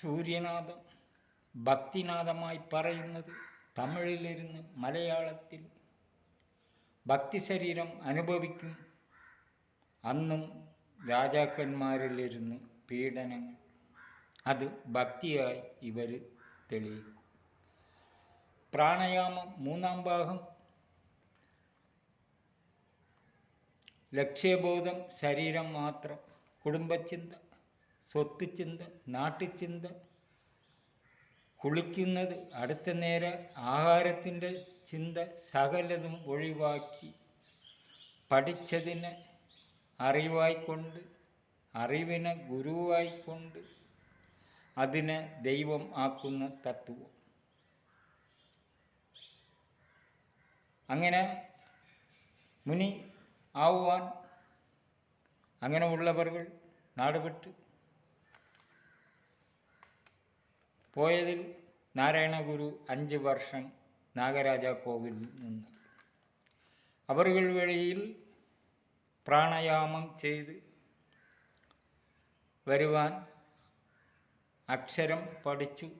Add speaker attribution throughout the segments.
Speaker 1: സൂര്യനാഥം ഭക്തിനാഥമായി പറയുന്നത് തമിഴിലിരുന്ന് മലയാളത്തിൽ. ഭക്തി ശരീരം അനുഭവിക്കും അന്നും രാജാക്കന്മാരിലിരുന്ന് പീഡനങ്ങൾ. അത് ഭക്തിയായി ഇവർ തെളിയിക്കും. പ്രാണായാമം മൂന്നാം ഭാഗം. ലക്ഷ്യബോധം ശരീരം മാത്രം. കുടുംബചിന്ത സ്വത്ത് ചിന്ത നാട്ടുചിന്ത കുളിക്കുന്നത് അടുത്ത നേരെ ആഹാരത്തിന്റെ ചിന്ത സകലതും ഒഴിവാക്കി പഠിച്ചതിനെ അറിവായിക്കൊണ്ട് അറിവിനെ ഗുരുവായിക്കൊണ്ട് അതിനെ ദൈവം ആക്കുന്ന തത്വം. അങ്ങനെ മുനി ആവുവാൻ അങ്ങനെ ഉള്ളവർ നാടുവിട്ട് പോയതിൽ നാരായണഗുരു അഞ്ച് വർഷം നാഗരാജ കോവിലിൽ നിന്ന്. അവറുകൾ വഴിയിൽ പ്രാണായാമം ചെയ്ത് വരുവാൻ അക്ഷരം പഠിച്ചു.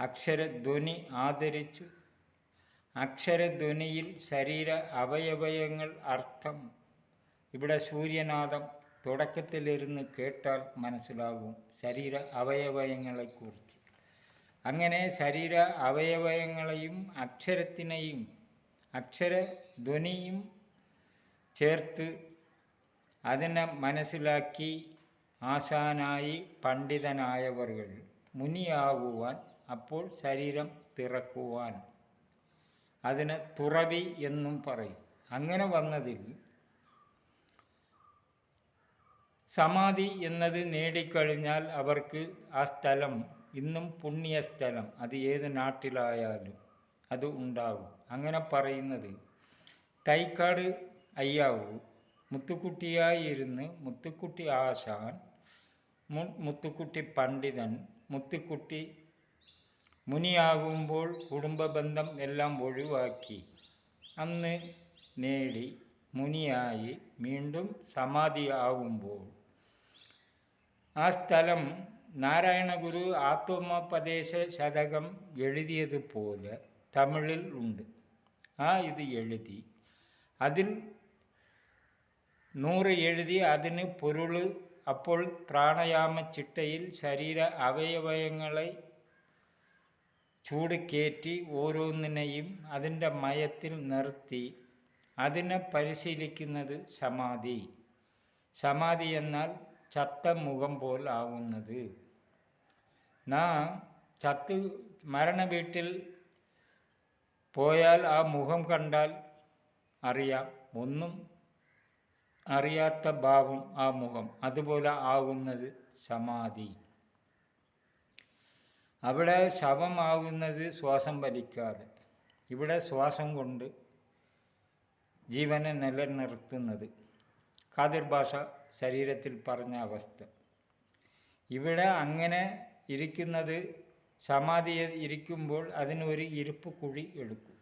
Speaker 1: അക്ഷരധ്വനി ആദരിച്ചു. അക്ഷരധ്വനിയിൽ ശരീര അവയവയങ്ങൾ അർത്ഥം. ഇവിടെ സൂര്യനാഥം തുടക്കത്തിലിരുന്ന് കേട്ടാൽ മനസ്സിലാകും ശരീര അവയവയങ്ങളെക്കുറിച്ച് അങ്ങനെ ശരീര അവയവയങ്ങളെയും അക്ഷരത്തിനെയും അക്ഷരധ്വനിയും ചേർത്ത് അതിനെ മനസ്സിലാക്കി ആശാനായി പണ്ഡിതനായവർകൾ മുനിയാകുവാൻ അപ്പോൾ ശരീരം തിറക്കുവാൻ അതിന് തുറവി എന്നും പറയും. അങ്ങനെ വന്നതിൽ സമാധി എന്നത് നേടിക്കഴിഞ്ഞാൽ അവർക്ക് ആ സ്ഥലം ഇന്നും പുണ്യസ്ഥലം അത് ഏത് നാട്ടിലായാലും അത് ഉണ്ടാകും. അങ്ങനെ പറയുന്നത്. തൈക്കാട് അയ്യാവു മുത്തുക്കുട്ടിയായി ഇരുന്ന് മുത്തുക്കുട്ടി ആശാൻ മു മുത്തുക്കുട്ടി പണ്ഡിതൻ മുത്തുക്കുട്ടി മുനിയാകുമ്പോൾ കുടുംബ ബന്ധം എല്ലാം ഒഴിവാക്കി. അന്ന് നേടി മുനിയായി വീണ്ടും സമാധിയാകുമ്പോൾ ആ സ്ഥലം നാരായണഗുരു ആത്മോപദേശ ശതകം എഴുതിയതുപോലെ തമിഴിൽ ഉണ്ട്. ആ ഇത് എഴുതി. അതിൽ നൂറ് എഴുതി അതിന് പൊരുൾ. അപ്പോൾ പ്രാണയാമ ചിട്ടയിൽ ശരീര അവയവയങ്ങളെ ചൂട് കയറ്റി ഓരോന്നിനെയും അതിന്റെ മയത്തിൽ നിർത്തി അതിനെ പരിശീലിക്കുന്നത് സമാധി. സമാധി എന്നാൽ ചത്ത മുഖം പോലാവുന്നത് നാം ചത്ത് മരണ വീട്ടിൽ പോയാൽ ആ മുഖം കണ്ടാൽ അറിയാം. ഒന്നും അറിയാത്ത ഭാവം ആ മുഖം. അതുപോലെ ആകുന്നത് സമാധി. അവിടെ ശവമാകുന്നത് ശ്വാസം വലിക്കാതെ. ഇവിടെ ശ്വാസം കൊണ്ട് ജീവനെ നിലനിർത്തുന്നത്. ഖാദിർ ഭാഷ ശരീരത്തിൽ പറഞ്ഞ അവസ്ഥ. ഇവിടെ അങ്ങനെ ഇരിക്കുന്നത് സമാധി ഇരിക്കുമ്പോൾ അതിനൊരു ഇരുപ്പ് കുഴി എടുക്കും.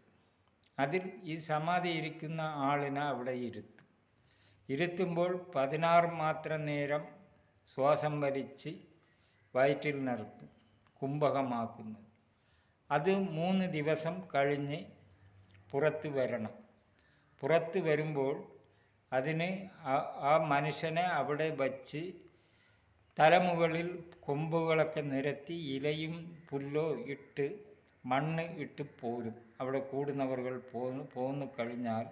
Speaker 1: അതിൽ ഈ സമാധി ഇരിക്കുന്ന ആളിനെ അവിടെ ഇരുത്തും. ഇരുത്തുമ്പോൾ പതിനാറ് മാത്രം നേരം ശ്വാസം വലിച്ച് വയറ്റിൽ നിർത്തും കുംഭകമാക്കുന്നത് അത് മൂന്ന് ദിവസം കഴിഞ്ഞ് പുറത്ത് വരണം. പുറത്ത് വരുമ്പോൾ അതിന് ആ മനുഷ്യനെ അവിടെ വച്ച് തലമുകളിൽ കൊമ്പുകളൊക്കെ നിരത്തി ഇലയും പുല്ലോ ഇട്ട് മണ്ണ് ഇട്ട് പോരും. അവിടെ കൂടുന്നവർകൾ പോന്നു പോന്നു കഴിഞ്ഞാൽ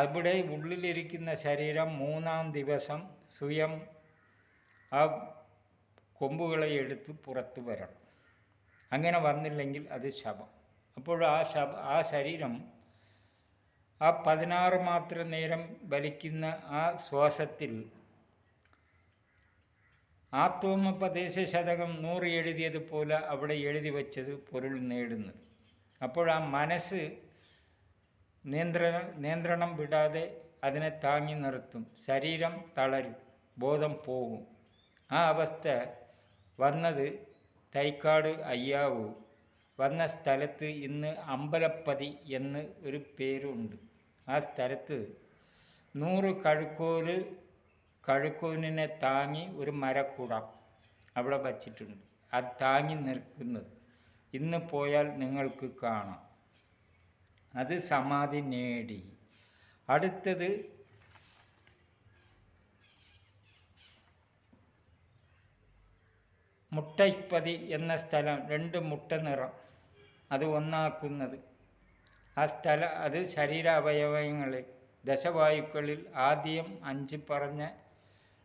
Speaker 1: അവിടെ ഉള്ളിലിരിക്കുന്ന ശരീരം മൂന്നാം ദിവസം സ്വയം ആ കൊമ്പുകളെ എടുത്ത് പുറത്തു വരണം. അങ്ങനെ വന്നില്ലെങ്കിൽ അത് ശവം. അപ്പോൾ ആ ശവ ആ ശരീരം ആ പതിനാറ് മാത്രം നേരം വലിക്കുന്ന ആ ശ്വാസത്തിൽ ആത്മോപദേശ ശതകം നൂറ് എഴുതിയതുപോലെ അവിടെ എഴുതി വച്ചത് പൊരുൾ നേടുന്നത്. അപ്പോൾ ആ മനസ്സ് നിയന്ത്രണ നിയന്ത്രണം വിടാതെ അതിനെ താങ്ങി നിർത്തും. ശരീരം തളരും ബോധം പോകും. ആ അവസ്ഥ വന്നത് തൈക്കാട് അയ്യാവു വന്ന സ്ഥലത്ത് ഇന്ന് അമ്പലപ്പതി എന്ന് ഒരു പേരുണ്ട്. ആ സ്ഥലത്ത് നൂറ് കഴുക്കോൽ കഴുക്കോലിനെ താങ്ങി ഒരു മരക്കുട അവിടെ വച്ചിട്ടുണ്ട്. അത് താങ്ങി നിൽക്കുന്നത്. ഇന്ന് പോയാൽ നിങ്ങൾക്ക് കാണാം. അത് സമാധി നേടി. അടുത്തത് മുട്ടൈപ്പതി എന്ന സ്ഥലം. രണ്ട് മുട്ട നിറം. അത് ഒന്നാക്കുന്നത്. ആ സ്ഥല അത് ശരീര ശരീരാവയവങ്ങളിൽ ദശവായുക്കളിൽ ആദ്യം അഞ്ച് പറഞ്ഞ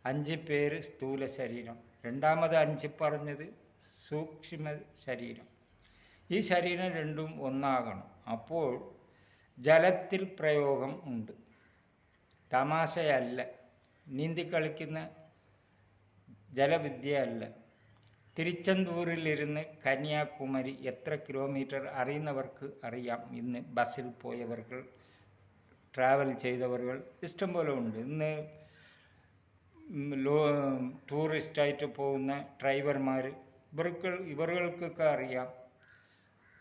Speaker 1: അഞ്ച് പേര് സ്ഥൂല ശരീരം. രണ്ടാമത് അഞ്ച് പറഞ്ഞത് സൂക്ഷ്മ ശരീരം. ഈ ശരീരം രണ്ടും ഒന്നാകണം. അപ്പോൾ ജലത്തിൽ പ്രയോഗം ഉണ്ട്. തമാശയല്ല. നീന്തി കളിക്കുന്ന ജലവിദ്യ അല്ല. തിരുച്ചെന്തൂരിലിരുന്ന് കന്യാകുമാരി എത്ര കിലോമീറ്റർ അറിയുന്നവർക്ക് അറിയാം. ഇന്ന് ബസ്സിൽ പോയവർക്ക് ട്രാവൽ ചെയ്തവர்கள் ഇഷ്ടംപോലെ ഉണ്ട്. ഇന്ന് ലോ ടൂറിസ്റ്റായിട്ട് പോകുന്ന ഡ്രൈവർമാർ ഇവർക്ക് ഇവർക്കൊക്കെ അറിയാം.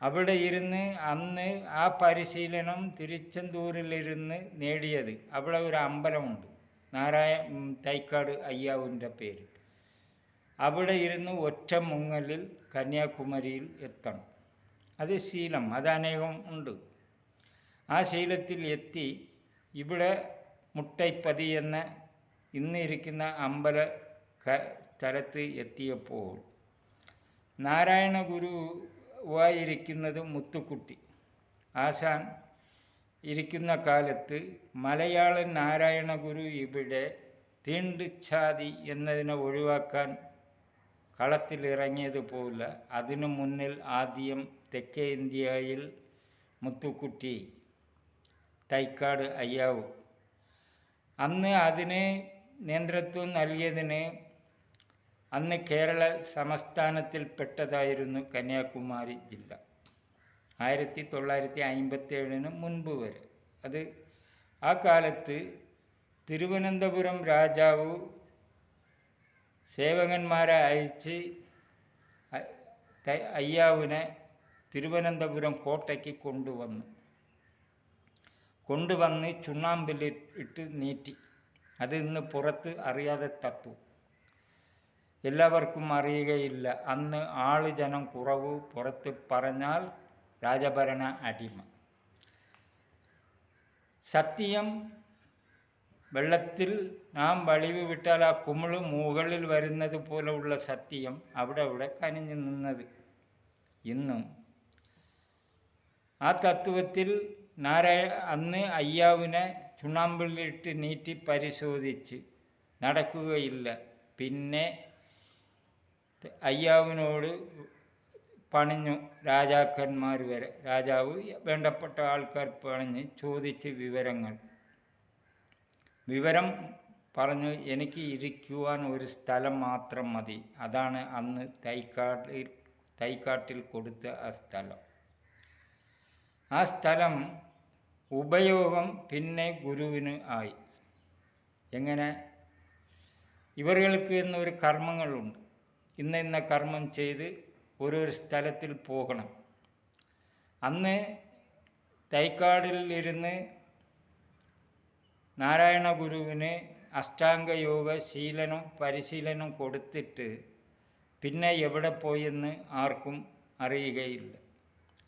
Speaker 1: അവിടെ ഇരുന്ന് അന്ന് ആ പരിശീലനം തിരുച്ചെന്തൂരിലിരുന്ന് നേടിയത് അവിടെ ഒരു അമ്പലമുണ്ട്. നാരായ തൈക്കാട് അയ്യാവിന്റെ പേരിൽ. അവിടെ ഇരുന്ന് ഒറ്റ മുങ്ങലിൽ കന്യാകുമാരിയിൽ എത്തണം. അത് ശീലം അത് അനേകം ഉണ്ട്. ആ ശീലത്തിൽ എത്തി ഇവിടെ മുട്ടൈപ്പതി എന്ന ഇന്നിരിക്കുന്ന അമ്പല സ്ഥലത്ത് എത്തിയപ്പോൾ നാരായണ ഗുരുവായിരിക്കുന്നത് മുത്തുക്കുട്ടി. ആശാൻ ഇരിക്കുന്ന കാലത്ത് മലയാളൻ നാരായണ ഗുരു ഇവിടെ തീണ്ടിച്ചാതി എന്നതിനെ ഒഴിവാക്കാൻ കളത്തിലിറങ്ങിയതുപോലെ അതിനു മുന്നിൽ ആദ്യം തെക്കേ ഇന്ത്യയിൽ മുത്തുക്കുട്ടി തൈക്കാട് അയ്യാവ്. അന്ന് അതിന് നേതൃത്വം നൽകിയതിന് അന്ന് കേരള സംസ്ഥാനത്തിൽപ്പെട്ടതായിരുന്നു കന്യാകുമാരി ജില്ല. ആയിരത്തി തൊള്ളായിരത്തി അമ്പത്തി ഏഴിന് മുൻപ് വരെ. അത് ആ കാലത്ത് തിരുവനന്തപുരം രാജാവ് സേവകന്മാരെ അയച്ച് അയ്യാവിനെ തിരുവനന്തപുരം കോട്ടയ്ക്ക് കൊണ്ടുവന്നു. കൊണ്ടുവന്ന് ചുണ്ണാമ്പിൽ ഇട്ട് നീട്ടി. അത് ഇന്ന് പുറത്ത് അറിയാതെ തത്തു. എല്ലാവർക്കും അറിയുകയില്ല. അന്ന് ആൾ ജനം കുറവ് പുറത്ത് പറഞ്ഞാൽ രാജഭരണ അടിമ. സത്യം വെള്ളത്തിൽ നാം വളിവ് വിട്ടാൽ ആ കുമിൾ മുകളിൽ വരുന്നത് പോലെയുള്ള സത്യം അവിടെ അവിടെ കനിഞ്ഞു നിന്നത്. ഇന്നും ആ തത്വത്തിൽ നാരായ അന്ന് അയ്യാവിനെ ചുണ്ണാമ്പിലിട്ട് നീട്ടി പരിശോധിച്ച് നടക്കുകയില്ല. പിന്നെ അയ്യാവിനോട് പണിഞ്ഞു രാജാക്കന്മാർ വരെ. രാജാവ് വേണ്ടപ്പെട്ട ആൾക്കാർ പണിഞ്ഞ് ചോദിച്ച് വിവരങ്ങൾ. വിവരം പറഞ്ഞു എനിക്ക് ഇരിക്കുവാൻ ഒരു സ്ഥലം മാത്രം മതി. അതാണ് അന്ന് തൈക്കാട്ടിൽ തൈക്കാട്ടിൽ കൊടുത്ത ആ സ്ഥലം. ആ സ്ഥലം ഉപയോഗം പിന്നെ ഗുരുവിന് ആയി. എങ്ങനെ? ഇവർക്ക് എന്നൊരു കർമ്മങ്ങളുണ്ട്. ഇന്ന ഇന്ന കർമ്മം ചെയ്ത് ഓരോരു സ്ഥലത്തിൽ പോകണം. അന്ന് തൈക്കാടിൽ ഇരുന്ന് നാരായണ ഗുരുവിന് അഷ്ടാംഗ യോഗ ശീലനം പരിശീലനം കൊടുത്തിട്ട് പിന്നെ എവിടെ പോയെന്ന് ആർക്കും അറിയുകയില്ല.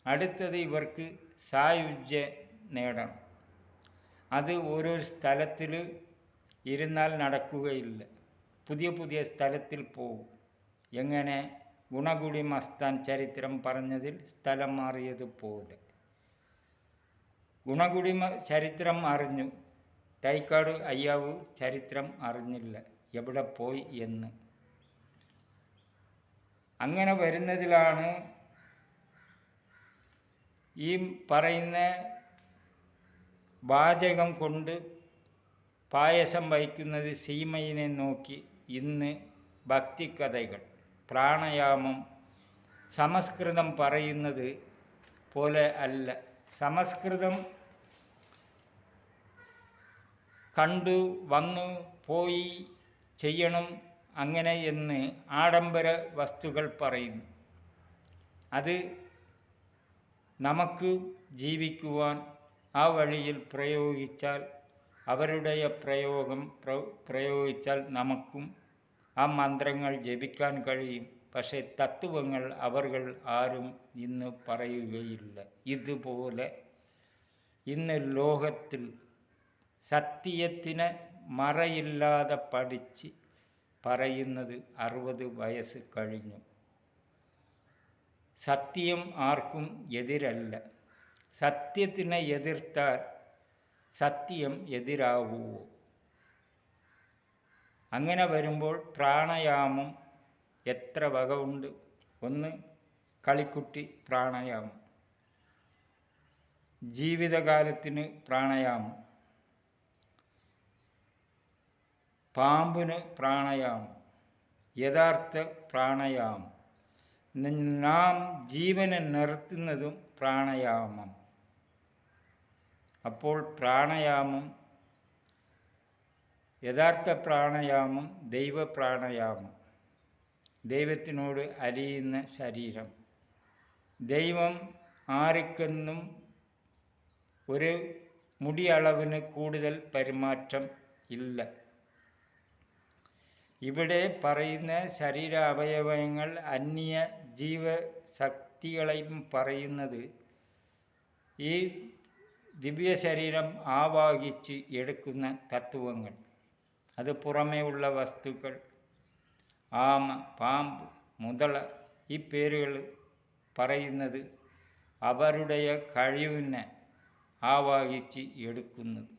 Speaker 1: അടുത്തത് ഇവർക്ക് സായുജ്യ നേടണം. അത് ഓരോ സ്ഥലത്തിൽ ഇരുന്നാൽ നടക്കുകയില്ല. പുതിയ പുതിയ സ്ഥലത്തിൽ പോകും എങ്ങനെ? ഗുണകുടി മസ്താൻ ചരിത്രം പറഞ്ഞതിൽ സ്ഥലം മാറിയതുപോലെ. ഗുണകുടി ചരിത്രം അറിഞ്ഞു. തൈക്കാട് അയ്യാവ് ചരിത്രം അറിഞ്ഞില്ല. എവിടെ പോയി എന്ന്. അങ്ങനെ വരുന്നതിലാണ് ഈ പറയുന്ന വാചകം കൊണ്ട് പായസം വഹിക്കുന്നത് സീമയിനെ നോക്കി ഇന്ന് ഭക്തിക്കഥകൾ പ്രാണയാമം സംസ്കൃതം പറയുന്നത് പോലെ അല്ല. സംസ്കൃതം കണ്ടു വന്നു പോയി ചെയ്യണം അങ്ങനെ എന്ന് ആഡംബര വസ്തുക്കൾ പറയുന്നു. അത് നമുക്ക് ജീവിക്കുവാൻ ആ വഴിയിൽ പ്രയോഗിച്ചാൽ അവരുടെ പ്രയോഗം പ്രയോഗിച്ചാൽ നമുക്കും ആ മന്ത്രങ്ങൾ ജപിക്കാൻ കഴിയും. പക്ഷേ തത്വങ്ങൾ അവർകൾ ആരും ഇന്ന് പറയുകയില്ല. ഇതുപോലെ ഇന്ന് ലോകത്തിൽ സത്യത്തിന് മറയില്ലാതെ പഠിച്ച് പറയുന്നത് അറുപത് വയസ്സ് കഴിഞ്ഞു. സത്യം ആർക്കും എതിരല്ല. സത്യത്തിനെ എതിർത്താൽ സത്യം എതിരാകുമോ അങ്ങനെ വരുമ്പോൾ പ്രാണായാമം എത്ര വക ഉണ്ട്? ഒന്ന് കളിക്കുട്ടി പ്രാണായാമം. ജീവിതകാലത്തിന് പ്രാണായാമം. പാമ്പിന് പ്രാണയാമം യഥാർത്ഥ പ്രാണയാമം നാം ജീവനെ നിർത്തുന്നതും പ്രാണയാമം. അപ്പോൾ പ്രാണയാമം യഥാർത്ഥ പ്രാണയാമം ദൈവ പ്രാണയാമം ദൈവത്തിനോട് അലിയുന്ന ശരീരം. ദൈവം ആർക്കെന്നും ഒരു മുടിയളവിന് കൂടുതൽ പെരുമാറ്റം ഇല്ല. ഇവിടെ പറയുന്ന ശരീര അവയവങ്ങൾ അന്യ ജീവശക്തികളെയും പറയുന്നത് ഈ ദിവ്യ ശരീരം ആവാഹിച്ച് എടുക്കുന്ന തത്വങ്ങൾ. അത് പുറമേ ഉള്ള വസ്തുക്കൾ ആമ പാമ്പ് മുതള ഈ പേരുകൾ പറയുന്നത് അവരുടെ കഴിവിനെ ആവാഹിച്ച് എടുക്കുന്നത്.